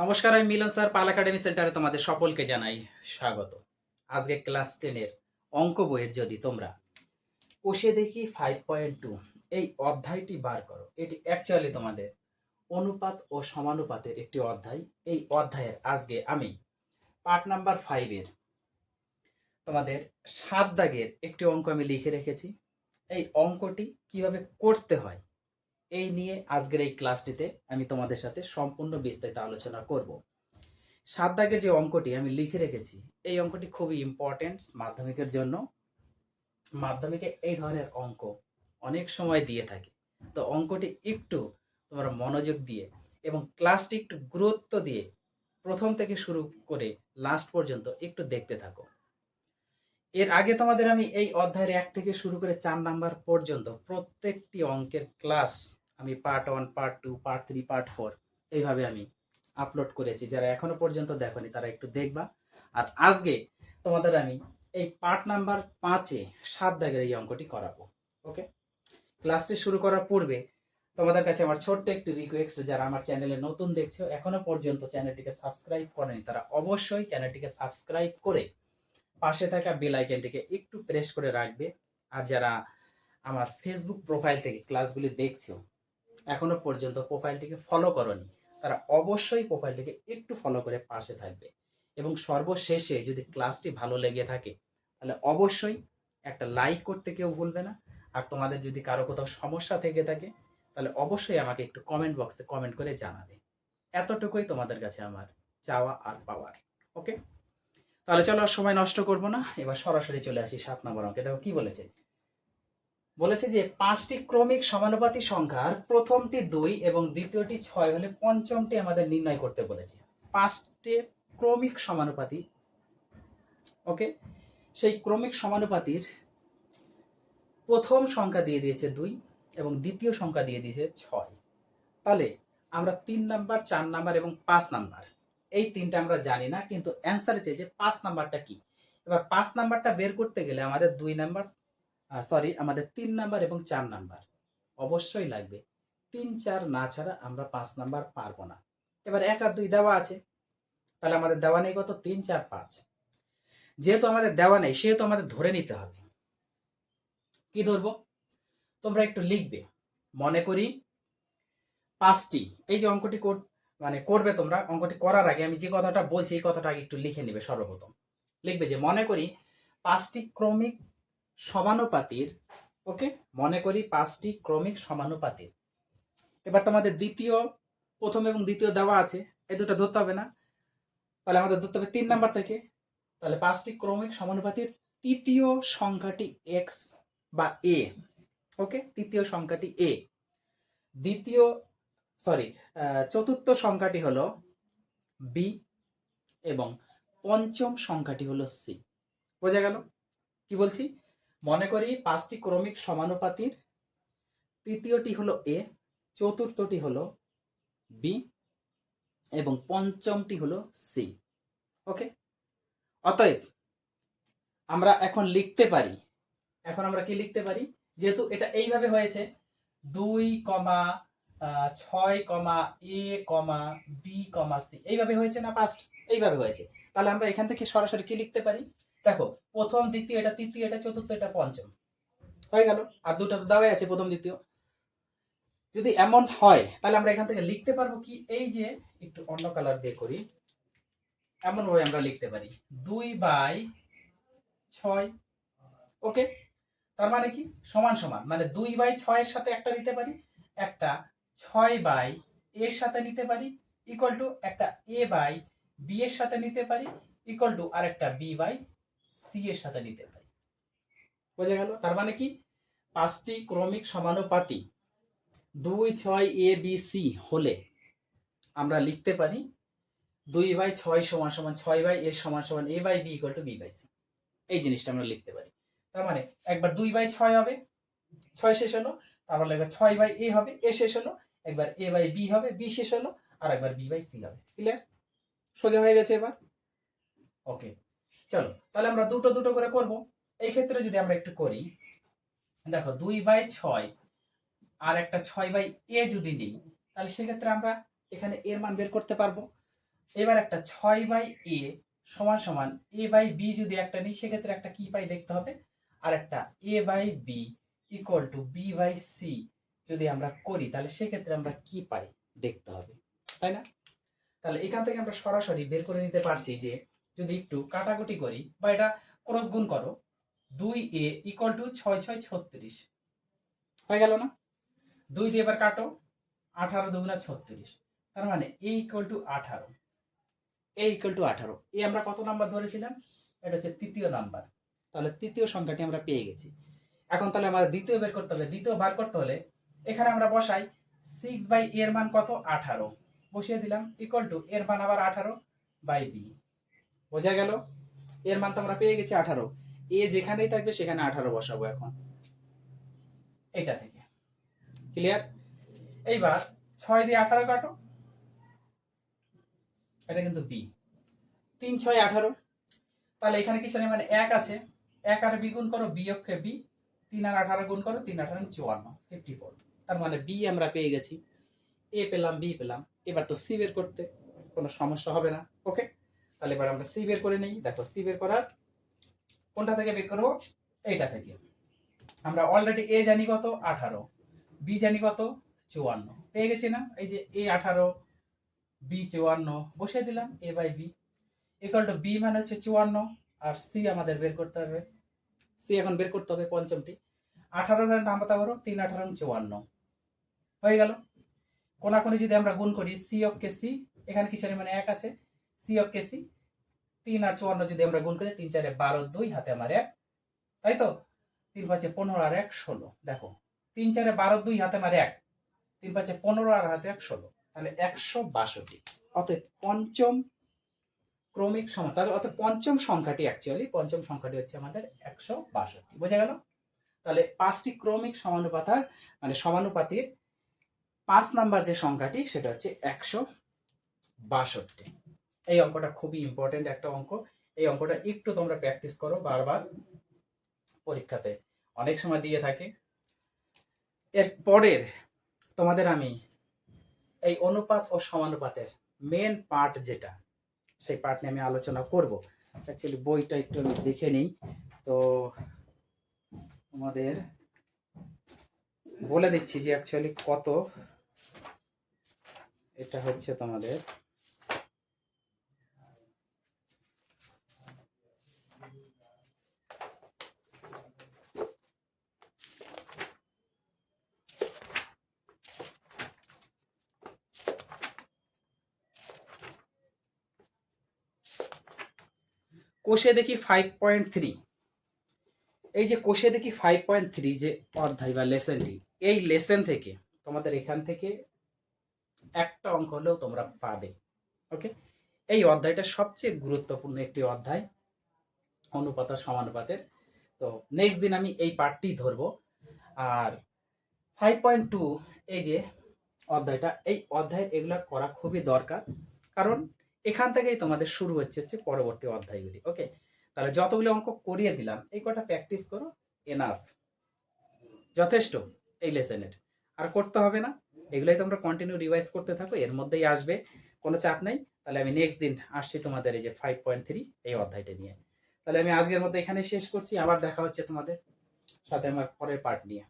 নমস্কার, আমি মিলন স্যার, পাল একাডেমি সেন্টারে তোমাদের সকলকে জানাই স্বাগত। আজকে ক্লাস টেনের অঙ্ক বইয়ের যদি তোমরা কষে দেখি ফাইভ পয়েন্ট টু এই অধ্যায়টি বার করো। এটি অ্যাকচুয়ালি তোমাদের অনুপাত ও সমানুপাতের একটি অধ্যায়। এই অধ্যায়ের আজকে আমি পার্ট নাম্বার ফাইভের তোমাদের সাত দাগের একটি অঙ্ক আমি লিখে রেখেছি। এই অঙ্কটি কীভাবে করতে হয় এই নিয়ে আজকের এই ক্লাসটিতে আমি তোমাদের সাথে সম্পূর্ণ বিস্তারিত আলোচনা করব। সাত দাগের যে অঙ্কটি আমি লিখে রেখেছি, এই অঙ্কটি খুবই ইম্পর্টেন্ট মাধ্যমিকের জন্য। মাধ্যমিকে এই ধরনের অঙ্ক অনেক সময় দিয়ে থাকে। তো অঙ্কটি একটু তোমরা মনোযোগ দিয়ে এবং ক্লাসটি একটু গুরুত্ব দিয়ে প্রথম থেকে শুরু করে লাস্ট পর্যন্ত একটু দেখতে থাকো। এর আগে তোমাদের আমি এই অধ্যায়ের এক থেকে শুরু করে চার নাম্বার পর্যন্ত প্রত্যেকটি অঙ্কের ক্লাস আমি part one part two part three part four এইভাবে আমি আপলোড করেছি। যারা এখনও পর্যন্ত দেখনি, তারা একটু দেখবা। আর আজকে তোমাদের আমি এই পার্ট নাম্বার পাঁচে সাত দাগের এই অঙ্কটি করাবো ওকে ক্লাসটি শুরু করার পূর্বে তোমাদের কাছে আমার ছোট্ট একটি রিকোয়েস্ট যারা আমার চ্যানেলে নতুন দেখছ, এখনও পর্যন্ত চ্যানেলটিকে সাবস্ক্রাইব করেনি, তারা অবশ্যই চ্যানেলটিকে সাবস্ক্রাইব করে পাশে থাকা বেল আইকনটিকে একটু প্রেস করে রাখবে। আর যারা আমার ফেসবুক প্রোফাইল থেকে ক্লাসগুলি দেখছ এখনও পর্যন্ত প্রোফাইলটিকে ফলো করনি। তারা অবশ্যই প্রোফাইলটিকে একটু ফলো করে পাশে থাকবে। এবং সর্বশেষে যদি ক্লাসটি ভালো লেগে থাকে, তাহলে অবশ্যই একটা লাইক করতে কেউ ভুলবে না। আর তোমাদের যদি কারও কোথাও সমস্যা থেকে থাকে, তাহলে অবশ্যই আমাকে একটু কমেন্ট বক্সে কমেন্ট করে জানাবে। এতটুকুই তোমাদের কাছে আমার চাওয়া আর পাওয়ার ওকে তাহলে চলো আর সময় নষ্ট করব না। এবার সরাসরি চলে আসি সাত নম্বর অঙ্কে। দেখো কি বলেছে? বলেছে যে পাঁচটি ক্রমিক সমানুপাতি সংখ্যার প্রথমটি দুই এবং দ্বিতীয়টি ছয় হলে পঞ্চমটি আমাদের নির্ণয় করতে বলেছে। পাঁচটি ক্রমিক সমানুপাতি ওকে? সেই ক্রমিক সমানুপাতির প্রথম সংখ্যা দিয়ে দিয়েছে দুই এবং দ্বিতীয় সংখ্যা দিয়ে দিয়েছে ছয়। তাহলে আমরা তিন নাম্বার, চার নাম্বার এবং পাঁচ নাম্বার, এই তিনটা আমরা জানি না, কিন্তু অ্যান্সারে চেয়েছে পাঁচ নাম্বারটা কি? এবার পাঁচ নাম্বারটা বের করতে গেলে আমাদের দুই নাম্বার সরি আমাদের তিন নাম্বার এবং চার নাম্বার। অবশ্যই লাগবে। তিন, চার না ছাড়া আমরা পাঁচ নাম্বার পারব না। এবার এক আর দুই দেওয়া আছে। তাহলে আমাদের দেওয়া নেই কত? তিন, চার, পাঁচ। যেহেতু আমাদের দেওয়া নেই, সেহেতু আমাদের ধরে নিতে হবে। কি ধরবো? তোমরা একটু লিখবে। মনে করি পাঁচটি। এই যে অঙ্কটি মানে করবে তোমরা, অঙ্কটি করার আগে আমি যে কথাটা বলছি, এই কথাটা আগে একটু লিখে নেবে সর্বপ্রথম। লিখবে যে, মনে করি পাঁচটি ক্রমিক সমানুপাতির, ওকে? মনে করি পাঁচটি ক্রমিক সমানুপাতির। এবার তোমাদের দ্বিতীয়, প্রথম এবং দ্বিতীয় দেওয়া আছে, এই দুটো ধরতে হবে না। তাহলে আমাদের ধরতে হবে তিন নাম্বার থেকে। তাহলে পাঁচটি ক্রমিক সমানুপাতির তৃতীয় সংখ্যাটি এক্স বা এ ওকে? তৃতীয় সংখ্যাটি এ দ্বিতীয় সরি চতুর্থ সংখ্যাটি হলো বি এবং পঞ্চম সংখ্যাটি হলো সি বোঝা গেল? কি বলছি? মনে করি পাঁচটি ক্রমিক সমানুপাতির। তৃতীয়টি হলো এ, চতুর্থটি হলো বি, এবং পঞ্চমটি হলো সি। ওকে? অতএব, আমরা এখন লিখতে পারি। এখন আমরা কি লিখতে পারি? যেহেতু এটা এইভাবে হয়েছে, দুই কমা ছয় কমা, এ কমা, বি কমা, সি। এইভাবে হয়েছে না পাঁচ এইভাবে হয়েছে। তাহলে আমরা এখান থেকে সরাসরি কি লিখতে পারি? দেখো, প্রথম, দ্বিতীয়, এটা তৃতীয়, এটা চতুর্থ, এটা পঞ্চম। হয়ে গেল। আর দুটো তো দেওয়াই আছে, প্রথম, দ্বিতীয়। যদি এমন হয়, তাহলে আমরা এখান থেকে লিখতে পারব কি, এই যে একটু অন্য কালার দিয়ে করি। এমন ভাবে আমরা লিখতে পারি। দুই বাই ছয়, ওকে? তার মানে কি? সমান সমান। মানে দুই বাই ছয়ের সাথে একটা নিতে পারি, একটা ছয় বাই এর সাথে নিতে পারি ইকুয়াল টু একটা এ বাই বি এর সাথে নিতে পারি ইকুয়াল টু আর একটা বি বাই সি এর সাথে নিতে পারি। বোঝা গেল? তার মানে কি? পাঁচটি ক্রমিক সমানুপাতি দুই, ছয়, এ, বি, সি হলে আমরা লিখতে পারি দুই বাই ছয় সমান সমান ছয় বাই এ সমান সমান A by B equal to B by C. এই জিনিসটা আমরা লিখতে পারি। তার মানে একবার দুই বাই ছয় হবে, ছয় শেষ হলো, তারপর একবার ছয় বাই এ হবে, এ শেষ হলো, একবার এ বাই বি হবে, বি শেষ হলো, আর একবার বি বাই সি হবে। ক্লিয়ার সোজা হয়ে গেছে এবার? ওকে চলো, তাহলে আমরা দুটো দুটো করে করব। এই ক্ষেত্রে যদি আমরা একটু করি, দেখো, দুই বাই ছয় আর একটা ছয় বাই এ যদি নিই, তাহলে সেক্ষেত্রে আমরা এখানে এর মান বের করতে পারব। এবার একটা ছয় বাই এ সমান সমান এ বাই বি যদি একটা নিই, সেক্ষেত্রে একটা কি পাই দেখতে হবে? আর একটা A by B equal to B by C যদি আমরা করি, তাহলে সেক্ষেত্রে আমরা কি পাই দেখতে হবে, তাই না? তাহলে এখান থেকে আমরা সরাসরি বের করে নিতে পারছি যে যদি একটু কাটাকুটি করি বা এটা ক্রস গুণ করো, দুই এ ইকুয়াল টু ছয় ছয় ছত্রিশ। হয়ে গেল না? দুই দিয়ে এবার কাটো, আঠারো দুগুণা ছত্রিশ। তার মানে এ ইকুয়াল টু আঠারো। এ ইকুয়াল টু আঠারো। এ আমরা কত নাম্বার ধরেছিলাম? এটা হচ্ছে তৃতীয় নাম্বার তাহলে তৃতীয় সংখ্যাটি আমরা পেয়ে গেছি। এখন তাহলে আমাদের দ্বিতীয় বের করতে হবে। দ্বিতীয় বার করতে হলে এখানে আমরা বসাই সিক্স বাই এর মান কত? আঠারো। বসিয়ে দিলাম ইকুয়াল টু এর মান আবার আঠারো বাই বি বোঝা গেল? এর মান তো আমরা পেয়ে গেছি আঠারো। এ যেখানেই থাকবে, সেখানে আঠারো বসাবো এখন। এটা থেকে। ক্লিয়ার এইবার ছয় দিয়ে আঠারো কাটো। এটা কিন্তু বি তিন, ছয়, আঠারো। তাহলে এখানে কিছু মানে এক আছে। এক আর বি গুণ করো, বি অক্ষে বি। তিন আর আঠারো গুণ করো, তিন, আঠারো, চুয়ান্ন। ফিফটি ফোর তার মানে বি আমরা পেয়ে গেছি। এ পেলাম বি পেলাম। এবার তো সি বের করতে। কোনো সমস্যা হবে না। ওকে তাহলে এবার আমরা সি বের করে নিই। দেখো সি বের করার কোনটা থেকে বের করব? এইটা থেকে। আমরা অলরেডি এ জানি কত? আঠারো। বি জানি কত? চুয়ান্ন। পেয়ে গেছি না? এই যে এ আঠারো বি চুয়ান্ন, বসিয়ে দিলাম A by B equal to B মানে হচ্ছে চুয়ান্ন, আর সি আমাদের বের করতে হবে। সি এখন বের করতে হবে পঞ্চমটি। আঠারো নাম পাতা করো তিন, আঠারো চুয়ান্ন। হয়ে গেল। কোনাকুনি যদি আমরা গুণ করি সি অক্ষে সি এখানে কিসের মানে এক আছে? সি অক্ষে সি। তিন আর চুয়ান্ন যদি আমরা গুণ করি, তিন চারে বারো দুই, হাতে আমার এক। তাই তো? তিন পাঁচে পনেরো আর এক ষোলো। দেখো, তিন চারে বারো দুই, হাতে আমার এক। তিন পাঁচে পনেরো আর হাতে এক ষোলো। তাহলে একশো বাষট্টি। অতএব পঞ্চম ক্রমিক সংখ্যা, তাহলে অর্থাৎ পঞ্চম সংখ্যাটি অ্যাকচুয়ালি পঞ্চম সংখ্যাটি হচ্ছে আমাদের একশো বাষট্টি। বোঝা গেল? তাহলে পাঁচটি ক্রমিক সমানুপাতার মানে সমানুপাতির পাঁচ নাম্বার যে সংখ্যাটি, সেটা হচ্ছে একশো বাষট্টি। এই অঙ্কটা খুবই ইম্পর্টেন্ট একটা অঙ্ক। এই অঙ্কটা একটু তোমরা প্র্যাকটিস করো বারবার পরীক্ষাতে। অনেক সময় দিয়ে থাকে। এর পরের তোমাদের আমি এই অনুপাত ও সমানুপাতের মেন পার্ট যেটা, সেই পার্ট নিয়ে আমি আলোচনা করব। অ্যাকচুয়ালি বইটা একটু আমি দেখে নিই। তো তোমাদের বলে দিচ্ছি যে অ্যাকচুয়ালি কত, এটা হচ্ছে তোমাদের কোষে দেখি ফাইভ পয়েন্ট থ্রি এই যে কোষে দেখি ফাইভ পয়েন্ট থ্রি যে অধ্যায় বা লেসনটি এই লেসন থেকে তোমাদের এখান থেকে একটা অঙ্ক হলেও তোমরা পাবে। ওকে এই অধ্যায়টা সবচেয়ে গুরুত্বপূর্ণ একটি অধ্যায়। অনুপাত সমানুপাতের। তো নেক্সট দিন আমি এই পার্টটি ধরবো। আর ফাইভ পয়েন্ট টু এই যে অধ্যায়টা, এই অধ্যায়ের এগুলা করা খুবই দরকার। কারণ এখান থেকেই তোমাদের শুরু হচ্ছে হচ্ছে পরবর্তী অধ্যায়গুলি ওকে তাহলে যতগুলো অঙ্ক করিয়ে দিলাম, এই কটা প্র্যাকটিস করো এনাফ যথেষ্ট এই লেসনের। আর করতে হবে না, এগুলোই তোমরা কন্টিনিউ রিভাইজ করতে থাকো, এর মধ্যেই আসবে, কোনো চাপ নেই। তাহলে আমি নেক্সট দিন আসছি তোমাদের এই যে ফাইভ পয়েন্ট থ্রি এই অধ্যায়টা নিয়ে। তাহলে আমি আজকের মতো এখানে শেষ করছি। আবার দেখা হচ্ছে তোমাদের সাথে আমার পরের পার্ট নিয়ে।